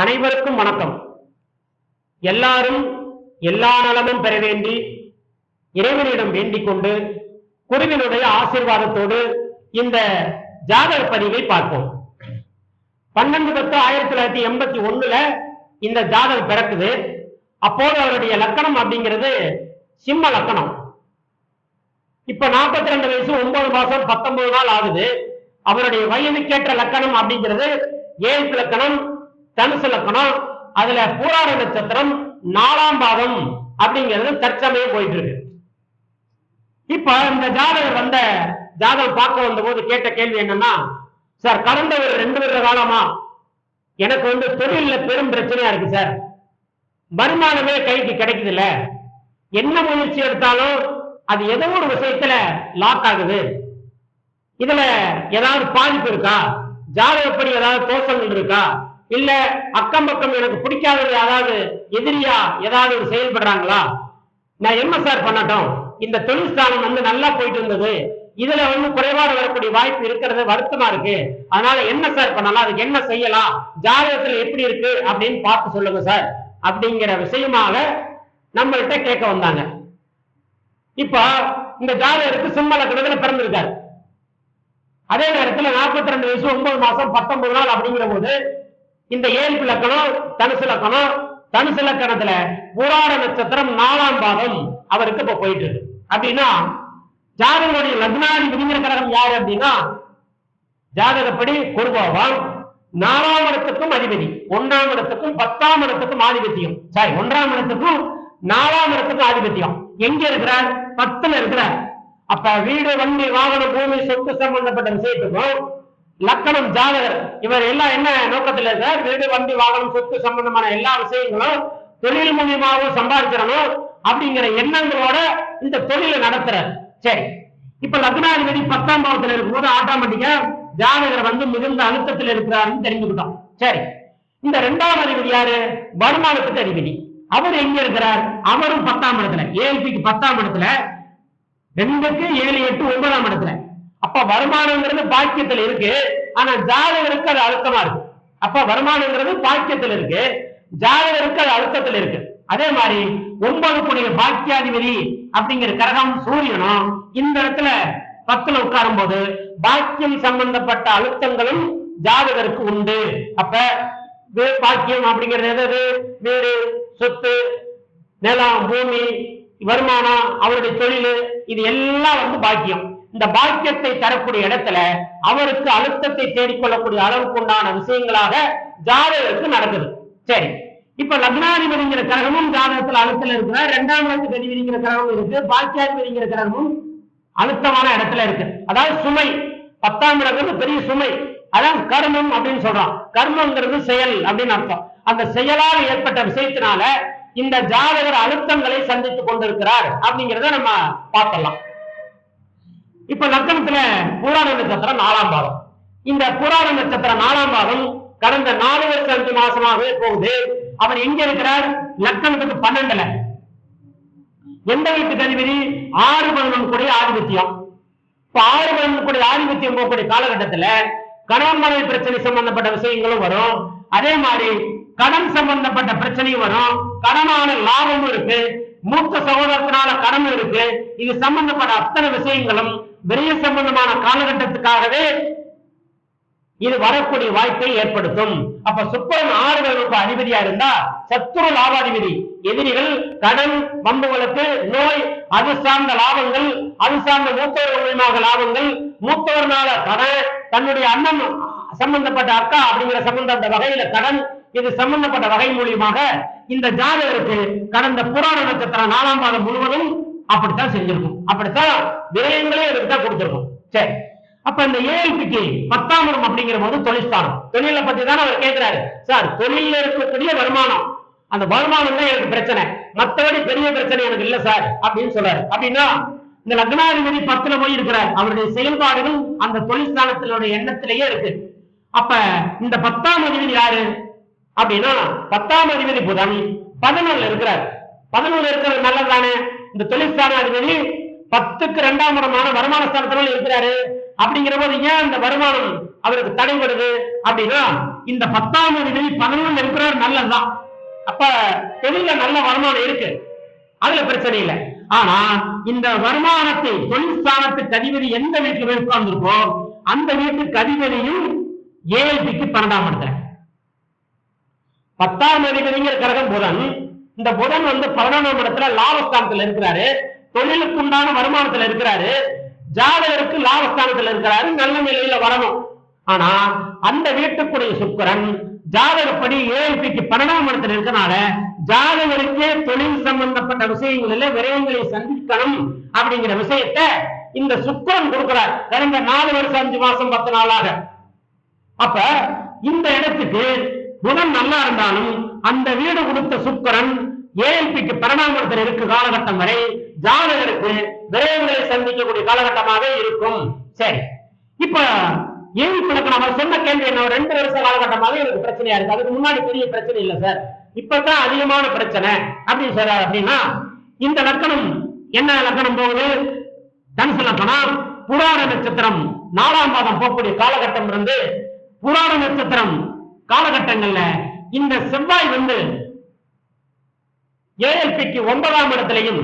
அனைவருக்கும் வணக்கம். எல்லாரும் எல்லா நலமும் பெற வேண்டி இறைவனிடம் வேண்டிக் கொண்டு குருவினுடைய ஆசீர்வாதத்தோடு இந்த ஜாதக பதிவை பார்ப்போம். பன்னெண்டு பத்து ஆயிரத்தி தொள்ளாயிரத்தி எண்பத்தி ஒண்ணுல இந்த ஜாதகம் பிறக்குது. அப்போது அவருடைய லக்கணம் அப்படிங்கிறது சிம்ம லக்கணம். இப்ப 42 ரெண்டு வயசு ஒன்பது மாசம் பத்தொன்பது நாள் ஆகுது. அவருடைய வயதுக்கேற்ற லக்கணம் அப்படிங்கிறது ஏழு லக்கணம் தனுசு லக்கணம் அதுல பூராட நட்சத்திரம் நாலாம் பாதம் அப்படிங்கிறது தற்சமயம் போயிட்டு இருக்கு இப்ப இந்த ஜாதகர் வந்த ஜாதகம் பார்க்க வந்த போது கேட்ட கேள்வி என்னன்னா சார் கடந்த ஒரு ரெண்டு வருட காலமா எனக்கு வந்து தொழில பெரும் பிரச்சனையா இருக்கு சார். வருமானமே கைக்கு கிடைக்குது இல்ல என்ன முயற்சி எடுத்தாலும் அது ஏதோ ஒரு விஷயத்துல லாக் ஆகுது. இதுல ஏதாவது பாதிப்பு இருக்கா? ஜாதகப்படி ஏதாவது தோஷங்கள் இருக்கா? இல்ல அக்கம் பக்கம் எனக்கு பிடிக்காதது அதாவது எதிரியா ஏதாவது ஒரு செயல்படுறாங்களா? நான் என்ன சார் பண்ணட்டும். இந்த தொழிற்சாலம் வந்து நல்லா போயிட்டு இருந்தது. இதுல வந்து குறைபாடு வரக்கூடிய வாய்ப்பு இருக்கிறது வருத்தமா இருக்கு. அதனால என்ன சார் பண்ணலாம் அதுக்கு என்ன செய்யலாம்? ஜாதகத்துல எப்படி இருக்கு அப்படின்னு பார்த்து சொல்லுங்க சார். அப்படிங்கிற விஷயமாக நம்மள்கிட்ட கேட்க வந்தாங்க. இப்ப இந்த ஜாதகருக்கு சிம்ம லக்னத்துல பிறந்திருக்காரு. அதே நேரத்துல 42 ரெண்டு வயசு ஒன்பது மாசம் பத்தொன்பது நாள் அப்படிங்கிற போது இந்த ஏழ்பு லக்கணம் தனுசு லக்கணம் தனுசு லக்கணத்துல புராண நட்சத்திரம் நாலாம் பாதம் அவருக்கு இப்ப போயிட்டு இருக்கு. அப்படின்னா ஜாதகருடைய லக்னாதிபதிங்கிற கிரகம் யாரு அப்படின்னா ஜாதகப்படி குருபோவான் நாலாம் இடத்துக்கும் அதிபதி ஒன்றாம் இடத்துக்கும் பத்தாம் இடத்துக்கும் ஆதிபத்தியம். சாரி ஒன்றாம் இடத்துக்கும் நாலாம் இடத்துக்கும் ஆதிபத்தியம். எங்க இருக்கிறார்? பத்துல இருக்கிறார். அப்ப வீடு வண்டி வாகனம் பூமி சொத்து சம்பந்தப்பட்ட விஷயத்துக்கும் லக்கணம் ஜாதகர் இவர் எல்லாம் என்ன நோக்கத்துல சார்? வீடு வண்டி வாகனம் சொத்து சம்பந்தமான எல்லா விஷயங்களும் தொழில் மூலியமாகவும் சம்பாதிச்சிடணும் அப்படிங்கிற எண்ணங்களோட இந்த தொழிலை நடத்துறாரு. சரி. இப்ப லக்னாதிபதி பத்தாம் பாவத்துல இருக்கும்போது ஆட்டோமேட்டிக்கா ஜாதகர் வந்து மிகுந்த அழுத்தத்தில் இருக்கிறாருன்னு தெரிஞ்சுக்கிட்டோம். சரி. இந்த இரண்டாவது அதிபதி யாரு? வருமானத்துக்கு அதிபதி. அவர் எங்க இருக்கிறார்? அவரும் பத்தாம் இடத்துல. ஏஎல்பிக்கு பத்தாம் இடத்துல. ரெண்டுக்கு ஏழு எட்டு ஒன்பதாம் இடத்துல. அப்ப வருமானங்கிறது பாக்கியத்துல இருக்கு. ஆனா ஜாதகருக்கு அது அழுத்தமா இருக்கு. அப்ப வருமானங்கிறது பாக்கியத்துல இருக்கு. ஜாதகருக்கு அது அழுத்தத்துல இருக்கு. அதே மாதிரி ஒன்பது புனித பாக்கியாதிபதி அப்படிங்கிற கரகம் சூரியனும் இந்த இடத்துல பத்துல உட்காரும் போது பாக்கியம் சம்பந்தப்பட்ட அழுத்தங்களும் ஜாதகருக்கு உண்டு. அப்ப வே- பாக்கியம் அப்படிங்கிறது எதாவது வீடு சொத்து நிலம் பூமி வருமானம் அவருடைய தொழில் இது எல்லாம் வந்து பாக்கியம். இந்த பாக்கியத்தை தரக்கூடிய இடத்துல அவருக்கு அழுத்தத்தை தேடிக்கொள்ளக்கூடிய அளவுக்கு உண்டான விஷயங்களாக ஜாதகருக்கு நடக்குது. சரி. இப்ப லக்னாதிபதிங்கிற கிரகமும் ஜாதகத்துல அழுத்தல இருக்கிற இரண்டாம் இடத்துக்கு அதிபதிங்கிற கிரகம் இருக்கு பாக்கியாதிபதிங்கிற கிரகமும் அழுத்தமான இடத்துல இருக்கு. அதாவது சுமை பத்தாம் இடங்கிறது பெரிய சுமை. அதான் கர்மம் அப்படின்னு சொல்றோம் கர்மங்கிறது செயல் அப்படின்னு அர்த்தம். அந்த செயலால் ஏற்பட்ட விஷயத்தினால இந்த ஜாதகர் அழுத்தங்களை சந்தித்துக் கொண்டிருக்கிறார் அப்படிங்கிறத நம்ம பார்க்கலாம் இப்ப லக்கணத்துல புராண நட்சத்திரம் நாலாம் பாதம். இந்த புராண நட்சத்திரம் நாலாம் பாதம் கடந்த நாலு வருஷம் அஞ்சு மாசமாகவே போகுது. அவர் எங்க இருக்கிறார்? லக்கணத்துக்கு பன்னெண்டுல. எந்த வீட்டுக்கு அதிபதி ஆறு பதினொன்று கூடிய ஆதிபத்தியம். இப்ப ஆறு பதினொன்று கூடிய ஆதிபத்தியம் போகக்கூடிய காலகட்டத்துல கணவன் மனைவி பிரச்சனை சம்பந்தப்பட்ட விஷயங்களும் வரும். அதே மாதிரி கடன் சம்பந்தப்பட்ட பிரச்சனையும் வரும். கடனான லாபமும் இருக்கு. மூத்த சகோதரத்தினால கடன் இருக்கு. இது சம்பந்தப்பட்ட அத்தனை விஷயங்களும் விரய சம்பந்தமான காலகட்டத்துக்காகவே இது வரக்கூடிய வாய்ப்பை ஏற்படுத்தும். அப்ப சுக்கரன் ஆறு கிரகங்களுக்கு அதிபதியா இருந்தா சத்துரு லாபாதிபதி எதிரிகள் கடன் வம்புகளுக்கு நோய் அது சார்ந்த லாபங்கள் அது சார்ந்த மூத்தவர் மூலியமாக லாபங்கள் மூத்தவர்னால கடன் தன்னுடைய அண்ணன் சம்பந்தப்பட்ட அக்கா அப்படிங்கிற சம்பந்தப்பட்ட வகையில கடன் இது சம்பந்தப்பட்ட வகை மூலியமாக இந்த ஜாதகருக்கு கடந்த புராண நட்சத்திரம் நாலாம் மாதம் முழுவதும் அப்படித்தான் செஞ்சிருக்கும். அப்படித்தான் விரயங்களே இதுக்கு தான் சரி. அப்ப இந்த ஏஎல்பிக்கு பத்தாம் இடம் அப்படிங்கிற போது தொழிற்சாலம் தொழிலை பத்தி தானே அவர் கேட்கிறாரு சார் தொழில இருக்கக்கூடிய வருமானம். அந்த வருமானம் தான் எனக்கு பிரச்சனை. மத்தபடி பெரிய பிரச்சனை எனக்கு இல்ல சார் அப்படின்னு சொல்றாரு. அப்படின்னா இந்த லக்னாதிபதி பத்துல போய் இருக்கிறார். அவருடைய செயல்பாடுகள் அந்த தொழிற்சாலத்தினுடைய எண்ணத்திலேயே இருக்கு. அப்ப இந்த பத்தாம் அதிபதி யாரு? அப்படின்னா பத்தாம் அதிபதி புதன் பதினொன்னுல இருக்கிறார். பதினொன்னுல இருக்கிறது நல்லதானே இந்த தொழிற்சாலை அதிபதி பத்துக்கு இரண்டாம் இடமான வருமான ஸ்தானத்துல இருக்கிறாரு. அப்படிங்கிற போது ஏன் அந்த வருமானம் அவருக்கு தடைபடுது? அப்படின்னா இந்த பத்தாம் அதிபதி பதினொன்று இருக்கிறார் நல்லதுதான். அப்ப தொழில நல்ல வருமானம் இருக்கு. அதுல பிரச்சனை இல்லை. ஆனா இந்த வருமானத்தை தொழில் ஸ்தானத்துக்கு அதிபதி எந்த வீட்டுல போய் உட்கார்ந்துருக்கோ அந்த வீட்டுக்கு அதிபதியும் ஏஎல்பிக்கு பன்னெண்டாம் இடத்துல. பத்தாம் அதிபதிங்கிற கிரகம் புதன். இந்த புதன் வந்து பதினொன்றாம் இடத்துல லாபஸ்தானத்துல இருக்கிறாரு. தொழிலுக்கு உண்டான வருமானத்துல இருக்கிறாரு. ஜாதகருக்கு லாபஸ்தானத்துல இருக்கிறாரு. நல்ல நிலையில வரணும். ஆனா அந்த வீட்டுக்குடைய சுக்கரன் ஜாதகப்படி ஏஎல்பிக்கு பன்னெண்டாம் இடத்துல இருக்கனால ஜாதகருக்கே தொழில் சம்பந்தப்பட்ட விஷயங்களில விரயங்களை சந்திக்கணும் அப்படிங்கிற விஷயத்தை இந்த சுக்கிரன் கொடுக்கிறார். கடந்த நாலு வருஷம் அஞ்சு மாசம் பத்து நாளாக. அப்ப இந்த இடத்துக்கு புதன் நல்லா இருந்தாலும் அந்த வீடு கொடுத்த சுக்கரன் ஏஎல்பிக்கு பரிணாமத்தில் இருக்கு காலகட்டம் வரை ஜாதகருக்கு விரைவுகளை சந்திக்கக்கூடிய காலகட்டமாக இருக்கும். சரி. இப்ப ஏழு நம்ம சொன்ன கேள்வி என்ன? ஒரு ரெண்டு வருஷ காலகட்டமாக எனக்கு பிரச்சனையா இருக்கு. அதுக்கு முன்னாடி பெரிய பிரச்சனை இல்லை சார். இப்பதான் அதிகமான பிரச்சனை. அப்படின்னு சார் அப்படின்னா இந்த லக்கணம் என்ன லக்கணம் போகுது? தனுசு லக்கணம் புராண நட்சத்திரம் நாலாம் பாதம் போகக்கூடிய காலகட்டம் இருந்து புராண நட்சத்திரம் காலகட்டங்கள்ல இந்த செவ்வாய் வந்து ஏஎல்பிக்கு ஒன்பதாம் இடத்திலையும்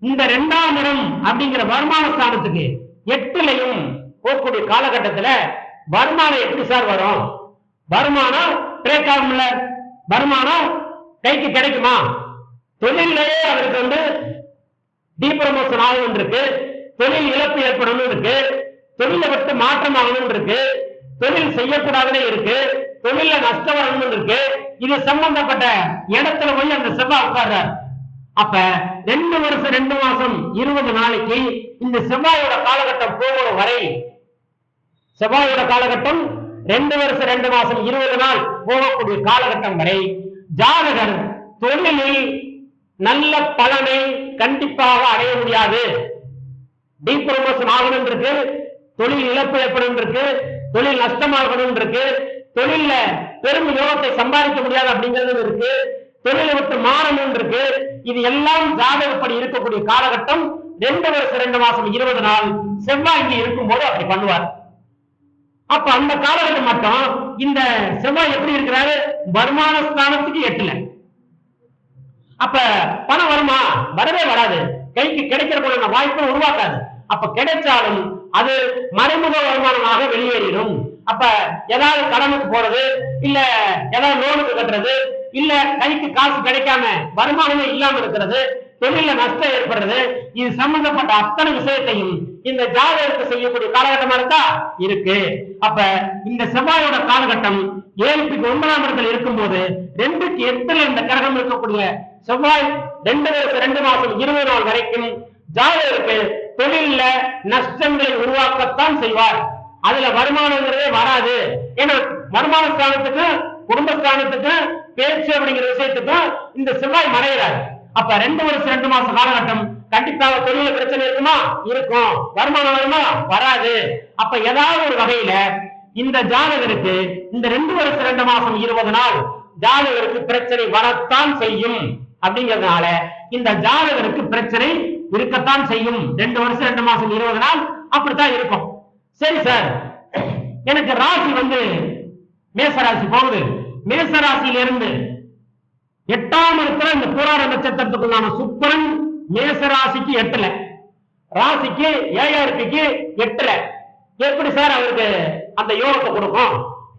இந்த இரண்டாம் இடம் அப்படிங்கிற வருமான ஸ்தானத்துக்கு எட்டுலையும் போகக்கூடிய காலகட்டத்துல வருமானம் எப்படி சார் வரும்? வருமானம் பிரேக் ஆகும்ல? வருமானம் கைக்கு கிடைக்குமா? தொழிலையே அவருக்கு வந்து டீப்ரமோஷன் ஆகும் இருக்கு. தொழில் இழப்பு ஏற்படணும் இருக்கு. தொழிலை விட்டு மாற்றம் ஆகணும் இருக்கு. தொழில் செய்யக்கூடாதுன்னு இருக்கு தொழில நஷ்டம் வரணும் இருக்கு இது சம்பந்தப்பட்ட இடத்துல போய் அந்த செவ்வாய் உட்கார்றார். அப்ப ரெண்டு வருஷம் ரெண்டு மாசம் இருபது நாளைக்கு இந்த செவ்வாயோட காலகட்டம் போகிற வரை செவ்வாயோட காலகட்டம் ரெண்டு வருஷம் ரெண்டு மாசம் இருபது நாள் போகக்கூடிய காலகட்டம் வரை ஜாதகர் தொழிலில் நல்ல பலனை கண்டிப்பாக அடைய முடியாது. டீப்ரமோஷன் ஆகணும் இருக்கு தொழில் இழப்பு ஏற்படும் இருக்கு தொழில் நஷ்டமாகணும் இருக்கு தொழில்ல பெரும் யோகத்தை சம்பாதிக்க முடியாது அப்படிங்கிறது இருக்கு. தொழிலை விட்டு மாறணும் இருக்கு இது எல்லாம் ஜாதகப்படி இருக்கக்கூடிய காலகட்டம். ரெண்டு வருஷம் ரெண்டு மாசம் இருபது நாள் செவ்வாய் இங்க இருக்கும்போது அப்படி பண்ணுவார். அப்ப அந்த காலகட்டம் மட்டும் இந்த செவ்வாய் எப்படி இருக்கிறாரு? வருமான ஸ்தானத்துக்கு எட்டுல. அப்ப பணம் வருமா? வரவே வராது. கைக்கு கிடைக்கிறதுக்கான வாய்ப்பு உருவாக்காது. அப்ப கிடைச்சாலும் அது மறைமுக வருமானமாக வெளியேறிடும். அப்ப ஏதாவது கடனுக்கு போறது இல்ல ஏதாவது லோனுக்கு கட்டுறது இல்ல கைக்கு காசு கிடைக்காம வருமானமே இல்லாம இருக்கிறது தொழில நஷ்டம் ஏற்படுறது இது சம்பந்தப்பட்ட அத்தனை விஷயத்தையும் இந்த ஜாதகத்தை செய்யக்கூடிய காலகட்டமா இருக்கா? இருக்கு. அப்ப இந்த செவ்வாயோட காலகட்டம் ஏழுக்கு ஒன்பதாம் இடத்துல இருக்கும்போது ரெண்டுக்கு எட்டுல இந்த கிரகம் இருக்கக்கூடிய செவ்வாய் ரெண்டு வருஷம் ரெண்டு மாசம் இருபது நாள் வரைக்கும் ஜாதகருக்கு தொழில்ல நஷ்டங்களை உருவாக்கத்தான் செய்வார். அதுல வருமானங்கிறதே வராது. ஏன்னா வருமான ஸ்தானத்துக்கு குடும்பஸ்தானத்துக்கு பேச்சு அப்படிங்கிற விஷயத்துக்கும் இந்த செவ்வாய் மறைகிறார். அப்ப ரெண்டு வருஷம் ரெண்டு மாசம் காலகட்டம் கண்டிப்பாக தொழில பிரச்சனை இருக்குமா? இருக்கும். வருமானம் வருமா? வராது. அப்ப ஏதாவது ஒரு வகையில இந்த ஜாதகருக்கு இந்த ரெண்டு வருஷம் ரெண்டு மாசம் இருபது நாள் ஜாதகருக்கு பிரச்சனை வரத்தான் செய்யும். அப்படிங்கிறதுனால இந்த ஜாதகருக்கு பிரச்சனை இருக்கத்தான் செய்யும். ரெண்டு வருஷம் ரெண்டு மாசம் இருபது நாள் அப்படித்தான் இருக்கும். சரி சார் எனக்கு ராசி வந்து மேசராசி போகுது. மேச இருந்து எட்டாம் இடத்துல இந்த புராண நட்சத்திரத்துக்குள்ளான சுக்கரன் மேசராசிக்கு எட்டுல. ராசிக்கு ஏழாயிரத்துக்கு எட்டுல. எப்படி சார் அவருக்கு அந்த யோகத்தை கொடுக்கும்?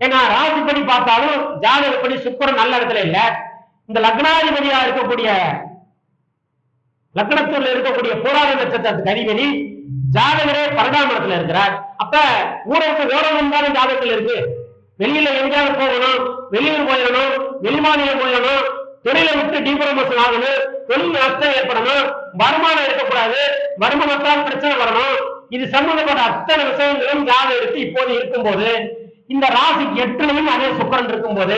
ஏன்னா ராசிப்படி பார்த்தாலும் ஜாதகப்படி சுக்கரன் நல்ல இடத்துல இல்ல. இந்த லக்னாதிபதியா இருக்கக்கூடிய லக்னத்துல இருக்கக்கூடிய போராட நட்சத்திரத்துக்கு அதிபதி ஜாதகரே பன்னெண்டாம் இடத்துல இருக்கிறார். அப்ப ஊருக்கு விட்டு ஓடணும் தானே ஜாதகத்துல இருக்கு? வெளியில எங்கேயாவது போகணும் வெளியூர் போயிடணும் வெளிமாநிலம் போயிடணும் தொழிலை விட்டு டீப்ரமோஷன் ஆகணும் தொழில் நஷ்டம் ஏற்படணும் வருமானம் இருக்கக்கூடாது வருமானத்தால் பிரச்சனை வரணும். இது சம்பந்தப்பட்ட அத்தனை விஷயங்களும் ஜாதகருக்கு இப்போது இருக்கும்போது இந்த ராசிக்கு எட்டுலையும் அதே சுக்கரன் இருக்கும்போது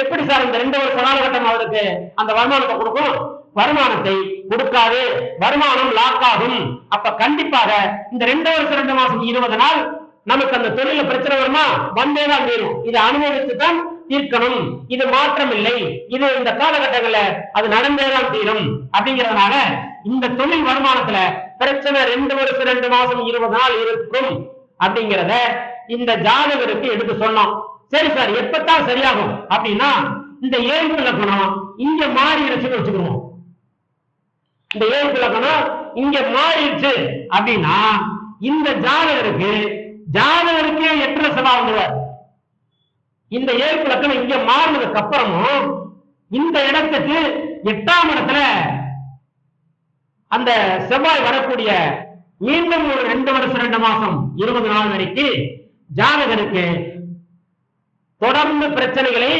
எப்படி சார் இந்த ரெண்டு வருஷ காலகட்டம் அவருக்கு அந்த வருமானத்தை கொடுக்கும்? வருமானத்தை கொடுக்காது. வருமானம் லாக் ஆகும். அப்ப கண்டிப்பாக இந்த ரெண்டு வருஷம் ரெண்டு மாசம் இருபது நாள் நமக்கு அந்த தொழில பிரச்சனை வருமா? வந்தேதான் தீரும். இதை அனுபவித்து தான் தீர்க்கணும். இது மாற்றம் இல்லை இது இந்த காலகட்டங்கள்ல அது நடந்தேதான் தீரும். அப்படிங்கறதுனால இந்த தொழில் வருமானத்துல பிரச்சனை ரெண்டு வருஷம் ரெண்டு மாசம் இருபது நாள் இருக்கும் அப்படிங்கிறத இந்த ஜாதகருக்கு எடுத்து சொன்னோம். சரி சார் எப்பத்தான் சரியாகும் அப்படின்னா இந்த ஏழு லக்கணம் இங்க மாறிடுச்சுன்னு வச்சுக்கிறோம் இந்த ஏழு லக்கணம் இங்க மாறிடுச்சு அப்படின்னா இந்த ஜாதகருக்கு ஜாதகருக்கே எட்டு செலவு இந்த ஏழு லக்கணம் இங்க மாறினதுக்கு அப்புறமும் இந்த இடத்துக்கு எட்டாம் இடத்துல அந்த செவ்வாய் வரக்கூடிய மீண்டும் ஒரு ரெண்டு வருஷம் ரெண்டு மாசம் இருபது நாள் வரைக்கும் ஜாதகருக்கு தொடர்ந்து பிரச்சனைகளை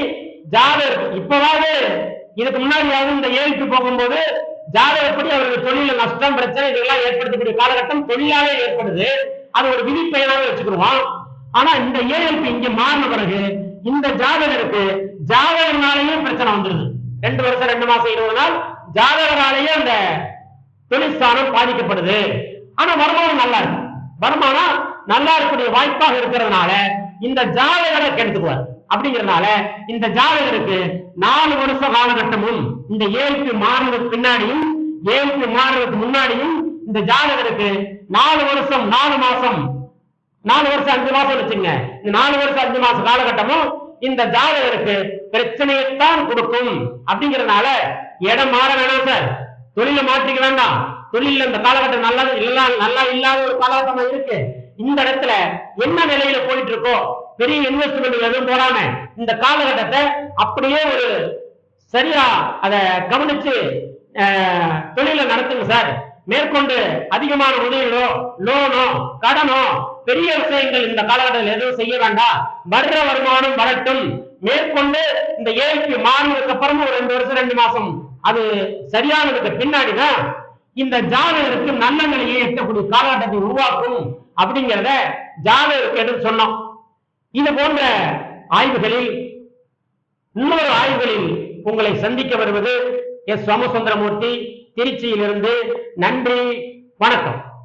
ஜாதகர் இப்பவாவது இதுக்கு முன்னாடியாவது இந்த ஏழுக்கு போகும்போது ஜாதகப்படி அவர்கள் தொழில நஷ்டம் பிரச்சனை இதெல்லாம் ஏற்படுத்தக்கூடிய காலகட்டம் தொழிலாவே ஏற்படுது. அது ஒரு விதி பெயராக வச்சுக்கிடுவோம். ஆனா இந்த ஏஎல்பி இங்க மாறின பிறகு இந்த ஜாதகருக்கு ஜாதகனாலேயும் பிரச்சனை வந்துருது. ரெண்டு வருஷம் ரெண்டு மாசம் இருபது நாள் ஜாதகராலேயே அந்த தொழிற்சாலம் பாதிக்கப்படுது. ஆனா வருமானம் நல்லா இருக்கு. வருமானம் நல்லா இருக்கக்கூடிய வாய்ப்பாக இருக்கிறதுனால இந்த ஜாதகரை கெடுத்துக்குவார். அப்படிங்கறதுனால இந்த ஜாதகருக்கு நாலு வருஷ காலகட்டமும் இந்த ஏழுக்கு மாறுறதுக்கு பின்னாடியும் ஏழுக்கு மாறுறதுக்கு முன்னாடியும் இந்த ஜாதகருக்கு நாலு வருஷம் நாலு மாசம் நாலு வருஷம் அஞ்சு மாசம் வச்சுங்க இந்த நாலு வருஷம் அஞ்சு மாசம் காலகட்டமும் இந்த ஜாதகருக்கு பிரச்சனையைத்தான் கொடுக்கும். அப்படிங்கறதுனால இடம் மாற வேணாம் சார். தொழில மாற்றிக்க வேண்டாம். தொழில இந்த காலகட்டம் நல்லா இல்லா நல்லா இல்லாத ஒரு காலகட்டமா இருக்கு. இந்த இடத்துல என்ன நிலையில போயிட்டு இருக்கோ பெரிய இன்வெஸ்ட்மெண்ட் எதுவும் போடாம இந்த காலகட்டத்தை அப்படியே ஒரு சரியா அதை கவனிச்சு தொழிலை நடத்துங்க சார். மேற்கொண்டு அதிகமான உதவிகளோ லோனோ கடனோ பெரிய விஷயங்கள் இந்த காலகட்டத்தில் எதுவும் செய்ய வேண்டாம். வர்ற வருமானம் வரட்டும். மேற்கொண்டு இந்த ஏழைக்கு மாறினதுக்கு அப்புறமா ஒரு ரெண்டு வருஷம் ரெண்டு மாசம் அது சரியானதுக்கு பின்னாடிதான் இந்த ஜாதகருக்கு நல்ல நிலையை எட்டக்கூடிய காலகட்டத்தை உருவாக்கும் அப்படிங்கிறத ஜாதகருக்கு எடுத்து சொன்னோம் இது போன்ற ஆய்வுகளில் இன்னொரு ஆய்வுகளில் உங்களை சந்திக்க வருவது எஸ். சோமசுந்தரமூர்த்தி திருச்சியிலிருந்து நன்றி வணக்கம்.